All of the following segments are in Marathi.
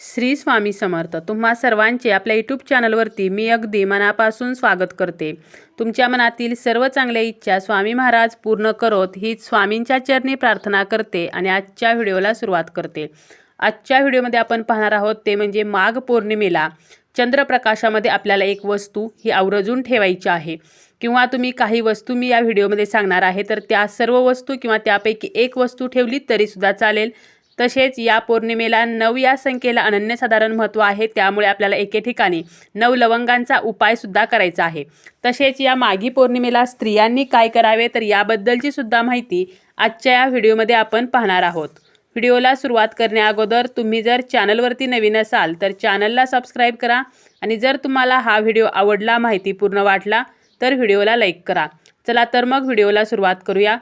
श्री स्वामी समर्थ. तुम्हा सर्वांचे आपल्या यूट्यूब चॅनलवरती मी अगदी मनापासून स्वागत करते. तुमच्या मनातील सर्व चांगल्या इच्छा स्वामी महाराज पूर्ण करोत ही स्वामींच्या चरणी प्रार्थना करते आणि आजच्या व्हिडिओला सुरुवात करते. आजच्या व्हिडिओमध्ये आपण पाहणार आहोत ते म्हणजे माघ पौर्णिमेला चंद्रप्रकाशामध्ये आपल्याला एक वस्तू ही आवर्जून ठेवायची आहे. किंवा तुम्ही काही वस्तू मी या व्हिडिओमध्ये सांगणार आहे तर त्या सर्व वस्तू किंवा त्यापैकी एक वस्तू ठेवली तरीसुद्धा चालेल. तसेच या पौर्णिमेला नऊ या संख्येला अनन्यसाधारण महत्त्व आहे त्यामुळे आपल्याला एके ठिकाणी नऊ लवंगांचा उपायसुद्धा करायचा आहे. तसेच या मागी पौर्णिमेला स्त्रियांनी काय करावे तर याबद्दलची सुद्धा माहिती आजच्या या व्हिडिओमध्ये आपण पाहणार आहोत. व्हिडिओला सुरुवात करण्याअगोदर तुम्ही जर चॅनलवरती नवीन असाल तर चॅनलला सबस्क्राईब करा आणि जर तुम्हाला हा व्हिडिओ आवडला माहितीपूर्ण वाटला तर व्हिडिओला लाईक करा. चला तर मग व्हिडिओला सुरुवात करूया.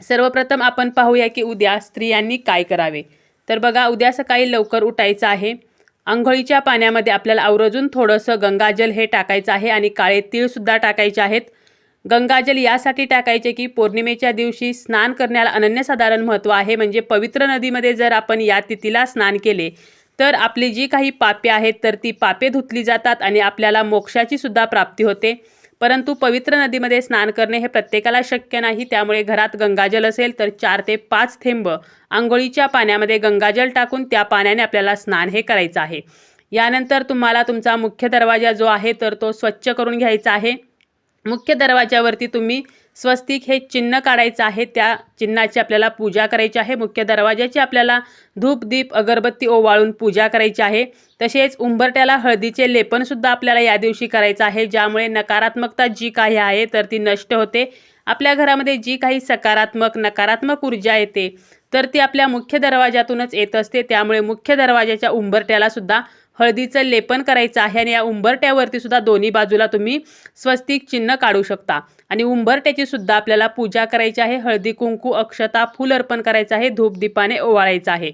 सर्वप्रथम आपण पाहूया की उद्या स्त्रियांनी काय करावे. तर बघा उद्या सकाळी लवकर उठायचं आहे. आंघोळीच्या पाण्यामध्ये आपल्याला आवर्जून थोडंसं गंगाजल हे टाकायचं आहे आणि काळे तीळसुद्धा टाकायचे आहेत. गंगाजल यासाठी टाकायचे की पौर्णिमेच्या दिवशी स्नान करण्याला अनन्यसाधारण महत्त्व आहे. म्हणजे पवित्र नदीमध्ये जर आपण या तिथीला स्नान केले तर आपली जी काही पापे आहेत तर ती पापे धुतली जातात आणि आपल्याला मोक्षाची सुद्धा प्राप्ती होते. परंतु पवित्र नदीमध्ये स्नान करणे हे प्रत्येकाला शक्य नाही त्यामुळे घरात गंगाजल असेल तर चार ते पाच थेंब आंघोळीच्या पाण्यामध्ये गंगाजल टाकून त्या पाण्याने आपल्याला स्नान हे करायचं आहे. यानंतर तुम्हाला तुमचा मुख्य दरवाजा जो आहे तर तो स्वच्छ करून घ्यायचा आहे. मुख्य दरवाजावरती तुम्ही स्वस्तिक हे चिन्ह काढायचं आहे. त्या चिन्हाची आपल्याला पूजा करायची आहे. मुख्य दरवाजाची आपल्याला धूप दीप अगरबत्ती ओवाळून पूजा करायची आहे. तसेच उंबरट्याला हळदीचे लेपनसुद्धा आपल्याला या दिवशी करायचं आहे. ज्यामुळे नकारात्मकता जी काही आहे तर ती नष्ट होते. आपल्या घरामध्ये जी काही सकारात्मक नकारात्मक ऊर्जा येते तर ती आपल्या मुख्य दरवाजातूनच येत असते. त्यामुळे मुख्य दरवाजाच्या उंबरट्याला सुद्धा हळदीचं लेपन करायचं आहे आणि या उंबरट्यावरती सुद्धा दोन्ही बाजूला तुम्ही स्वस्तिक चिन्ह काढू शकता. आणि उंबरट्याची सुद्धा आपल्याला पूजा करायची आहे हळदी कुंकू अक्षता फूल अर्पण करायचं आहे धूपदीपाने ओवाळायचं आहे.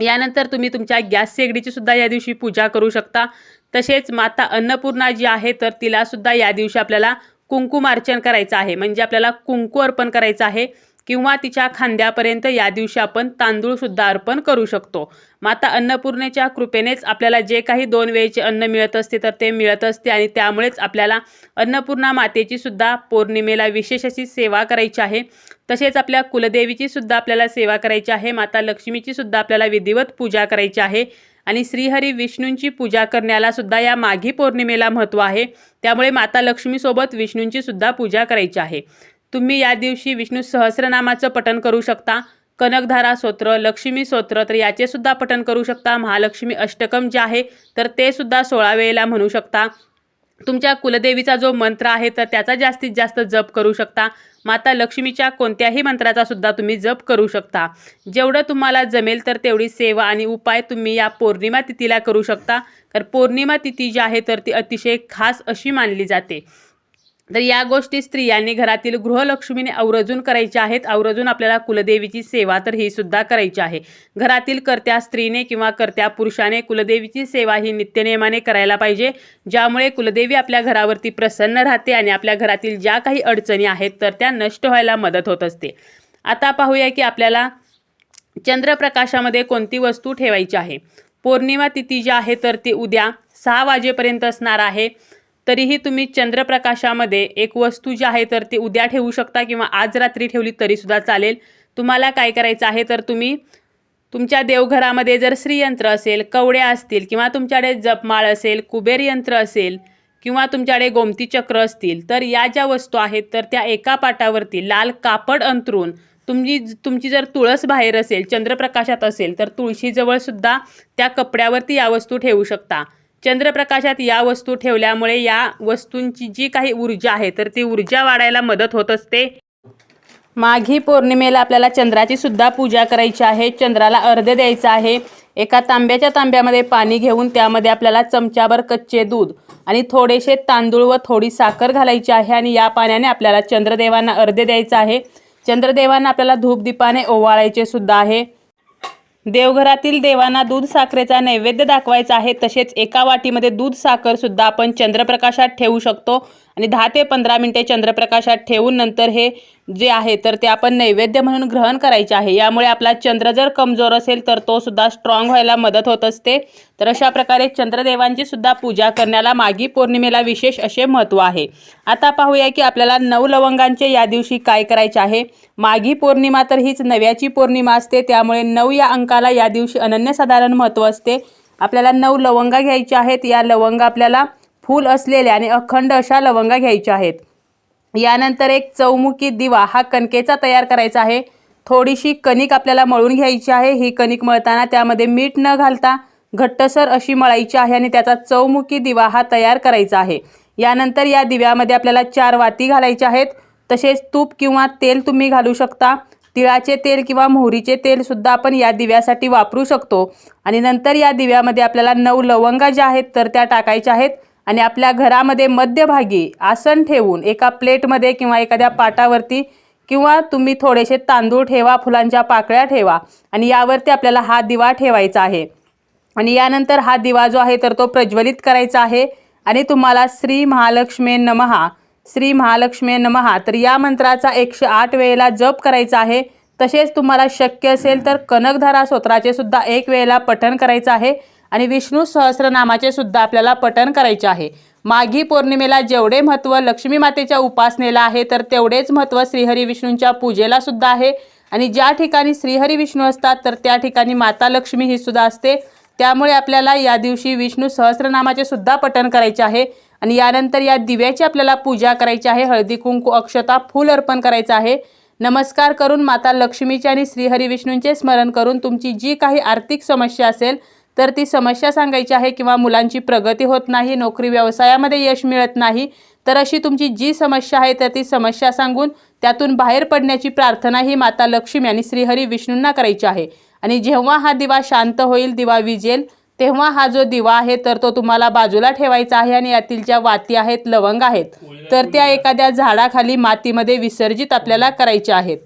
यानंतर तुम्ही तुमच्या गॅस शेगडीची सुद्धा या दिवशी पूजा करू शकता. तसेच माता अन्नपूर्णा जी आहे तर तिला सुद्धा या दिवशी आपल्याला कुंकुमार्चन करायचं आहे. म्हणजे आपल्याला कुंकू अर्पण करायचं आहे. किंवा तिच्या खांद्यापर्यंत या दिवशी आपण तांदूळसुद्धा अर्पण करू शकतो. माता अन्नपूर्णेच्या कृपेनेच आपल्याला जे काही दोन वेळेचे अन्न मिळत असते तर ते मिळत असते आणि त्यामुळेच आपल्याला अन्नपूर्णा मातेची सुद्धा पौर्णिमेला विशेष अशी सेवा करायची आहे. तसेच आपल्या कुलदेवीची सुद्धा आपल्याला सेवा करायची आहे. माता लक्ष्मीची सुद्धा आपल्याला विधिवत पूजा करायची आहे. आणि श्रीहरी विष्णूंची पूजा करण्याला सुद्धा या माघी पौर्णिमेला महत्त्व आहे. त्यामुळे माता लक्ष्मीसोबत विष्णूंची सुद्धा पूजा करायची आहे. तुम्ही या दिवशी विष्णू सहस्रनामाचं पठण करू शकता. कनकधारा स्तोत्र लक्ष्मी स्तोत्र तर याचे सुद्धा पठण करू शकता. महालक्ष्मी अष्टकम जे आहे तर ते सुद्धा सोळा वेळेला म्हणू शकता. तुमच्या कुलदेवीचा जो मंत्र आहे तर त्याचा जास्तीत जास्त जप करू शकता. माता लक्ष्मीच्या कोणत्याही मंत्राचा सुद्धा तुम्ही जप करू शकता. जेवढं तुम्हाला जमेल तर तेवढी सेवा आणि उपाय तुम्ही या पौर्णिमा तिथीला करू शकता. तर पौर्णिमा तिथी जी आहे तर ती अतिशय खास अशी मानली जाते. तर या गोष्टी स्त्रियांनी घरातील गृहलक्ष्मीने आवर्जून करायच्या आहेत. आवर्जून आपल्याला कुलदेवीची सेवा तर ही सुद्धा करायची आहे. घरातील कर्त्या स्त्रीने किंवा कर्त्या पुरुषाने कुलदेवीची सेवा ही नित्यनियमाने करायला पाहिजे. ज्यामुळे कुलदेवी आपल्या घरावरती प्रसन्न राहते आणि आपल्या घरातील ज्या काही अडचणी आहेत तर त्या नष्ट व्हायला मदत होत असते. आता पाहूया की आपल्याला चंद्रप्रकाशामध्ये कोणती वस्तू ठेवायची आहे? पौर्णिमा तिथी जी आहे तर ती उद्या सहा वाजेपर्यंत असणार आहे. तरीही तुम्ही चंद्रप्रकाशामध्ये एक वस्तू जी आहे तर ती उद्या ठेवू शकता किंवा आज रात्री ठेवली तरीसुद्धा चालेल. तुम्हाला काय करायचं आहे तर तुम्ही तुमच्या देवघरामध्ये जर श्रीयंत्र असेल कवड्या असतील किंवा तुमच्याकडे जपमाळ असेल कुबेर यंत्र असेल किंवा तुमच्याकडे गोमती चक्र असतील तर या ज्या वस्तू आहेत तर त्या एका पाटावरती लाल कापड अंतरून तुमची तुमची जर तुळस बाहेर असेल चंद्रप्रकाशात असेल तर तुळशीजवळसुद्धा त्या कपड्यावरती या वस्तू ठेवू शकता. चंद्रप्रकाशात या वस्तू ठेवल्यामुळे या वस्तूंची जी काही ऊर्जा आहे तर ती ऊर्जा वाढायला मदत होत असते. माघी पौर्णिमेला आपल्याला चंद्राची सुद्धा पूजा करायची आहे. चंद्राला अर्ध द्यायचा आहे. एका तांब्याच्या तांब्यामध्ये पाणी घेऊन त्यामध्ये आपल्याला चमच्यावर कच्चे दूध आणि थोडेसे तांदूळ व थोडी साखर घालायची आहे आणि या पाण्याने आपल्याला चंद्रदेवांना अर्ध द्यायचं आहे. चंद्रदेवांना आपल्याला धूपदीपाने ओवाळायचे सुद्धा आहे. देवघरातील देवांना दूध साखरेचा नैवेद्य दाखवायचा आहे तसेच एका वाटीमध्ये दूध साखर सुद्धा आपण चंद्रप्रकाशात ठेवू शकतो. आणि दहा ते पंधरा मिनटे चंद्रप्रकाशात ठेवून नंतर हे जे आहे तर ते आपण नैवेद्य म्हणून ग्रहण करायचे आहे. यामुळे आपला चंद्र जर कमजोर असेल तर तो सुद्धा स्ट्रॉंग व्हायला मदत होत असते. तर अशा प्रकारे चंद्रदेवांची सुद्धा पूजा करण्याला मागी पौर्णिमेला विशेष असे महत्त्व आहे. आता पाहूया की आपल्याला नऊ लवंगांचे या दिवशी काय करायचे आहे. मागी पौर्णिमा तर हीच नव्याची पौर्णिमा असते त्यामुळे नऊ या अंकाला या दिवशी अनन्यसाधारण महत्त्व असते. आपल्याला नऊ लवंगा घ्यायच्या आहेत. या लवंगा आपल्याला फूल असलेल्या आणि अखंड अशा लवंगा घ्यायच्या आहेत. यानंतर एक चौमुखी दिवा हा कणकेचा तयार करायचा आहे. थोडीशी कणिक आपल्याला मळून घ्यायची आहे. ही कणिक मळताना त्यामध्ये मीठ न घालता घट्टसर अशी मळायची आहे आणि त्याचा चौमुखी दिवा हा तयार करायचा आहे. यानंतर या दिव्यामध्ये आपल्याला चार वाती घालायच्या आहेत. तसेच तूप किंवा तेल तुम्ही घालू शकता. तिळाचे तेल किंवा मोहरीचे तेलसुद्धा आपण या दिव्यासाठी वापरू शकतो. आणि नंतर या दिव्यामध्ये आपल्याला नऊ लवंगा ज्या आहेत तर त्या टाकायच्या आहेत. आणि आपल्या घरामध्ये मध्यभागी आसन ठेवून एका प्लेटमध्ये किंवा एखाद्या पाटावरती किंवा तुम्ही थोडेसे तांदूळ ठेवा फुलांच्या पाकळ्या ठेवा आणि यावरती आपल्याला हा दिवा ठेवायचा आहे. आणि यानंतर हा दिवा जो आहे तर तो प्रज्वलित करायचा आहे. आणि तुम्हाला श्री महालक्ष्मी नमहा श्री महालक्ष्मी नमहा तर या मंत्राचा एकशे आठ वेळेला जप करायचा आहे. तसेच तुम्हाला शक्य असेल तर कनकधारा स्तोत्राचे सुद्धा एक वेळेला पठण करायचं आहे. आणि विष्णू सहस्रनामाचे सुद्धा आपल्याला पठण करायचे आहे. माघी पौर्णिमेला जेवढे महत्त्व लक्ष्मी मातेच्या उपासनेला आहे तर तेवढेच महत्त्व श्रीहरी विष्णूंच्या पूजेला सुद्धा आहे. आणि ज्या ठिकाणी श्रीहरी विष्णू असतात तर त्या ठिकाणी माता लक्ष्मी ही सुद्धा असते. त्यामुळे आपल्याला या दिवशी विष्णू सहस्रनामाचे सुद्धा पठण करायचे आहे. आणि यानंतर या दिव्याची आपल्याला पूजा करायची आहे. हळदी कुंकू अक्षता फूल अर्पण करायचं आहे. नमस्कार करून माता लक्ष्मीचे आणि श्रीहरी विष्णूंचे स्मरण करून तुमची जी काही आर्थिक समस्या असेल तर ती समस्या सांगायची आहे किंवा मुलांची प्रगती होत नाही नोकरी व्यवसायामध्ये यश मिळत नाही तर अशी तुमची जी समस्या आहे तर ती समस्या सांगून त्यातून बाहेर पडण्याची प्रार्थना ही माता लक्ष्मी आणि श्रीहरी विष्णूंना करायची आहे. आणि जेव्हा हा दिवा शांत होईल दिवा विजेल तेव्हा हा जो दिवा आहे तर तो तुम्हाला बाजूला ठेवायचा आहे आणि यातील ज्या वाती आहेत लवंग आहेत तर त्या एखाद्या झाडाखाली मातीमध्ये विसर्जित आपल्याला करायच्या आहेत.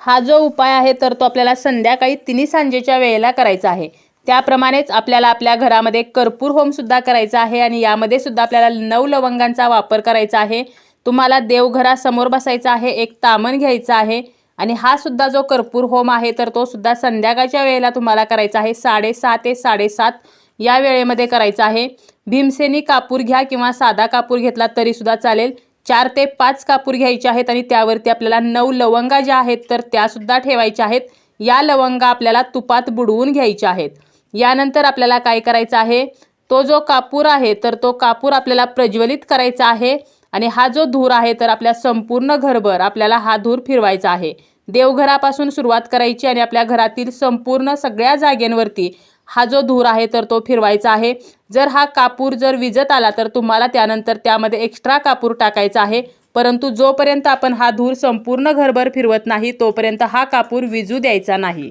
हा जो उपाय आहे तर तो आपल्याला संध्याकाळी तिन्ही सांजेच्या वेळेला करायचा आहे. त्याप्रमाणेच आपल्याला आपल्या घरामध्ये कर्पूर होमसुद्धा करायचा आहे आणि यामध्ये सुद्धा आपल्याला नऊ लवंगांचा वापर करायचा आहे. तुम्हाला देवघरासमोर बसायचं आहे एक तामण घ्यायचं आहे आणि हा सुद्धा जो कर्पूर होम आहे तर तो सुद्धा संध्याकाळच्या वेळेला तुम्हाला करायचा आहे. साडेसहा ते साडेसात या वेळेमध्ये करायचा आहे. भीमसेनी कापूर घ्या किंवा साधा कापूर घेतला तरीसुद्धा चालेल. चार ते पाच कापूर घ्यायचे आहेत आणि त्यावरती आपल्याला नऊ लवंगा ज्या आहेत तर त्यासुद्धा ठेवायच्या आहेत. या लवंगा आपल्याला तुपात बुडवून घ्यायच्या आहेत. यानंतर आपल्याला काय करायचं आहे? तो जो कापूर आहे तर तो कापूर आपल्याला प्रज्वलित करायचा आहे. आणि हा जो धूर आहे तर आपल्या संपूर्ण घरभर आपल्याला हा धूर फिरवायचा आहे. देवघरापासून सुरुवात करायची आणि आपल्या घरातील संपूर्ण सगळ्या जागेंवरती हा जो धूर आहे तर तो फिरवायचा आहे. जर हा कापूर जर विजत आला तर तुम्हाला त्यानंतर त्यामध्ये एक्स्ट्रा कापूर टाकायचा आहे. परंतु जोपर्यंत आपण हा धूर संपूर्ण घरभर फिरवत नाही तोपर्यंत हा कापूर विजू द्यायचा नाही.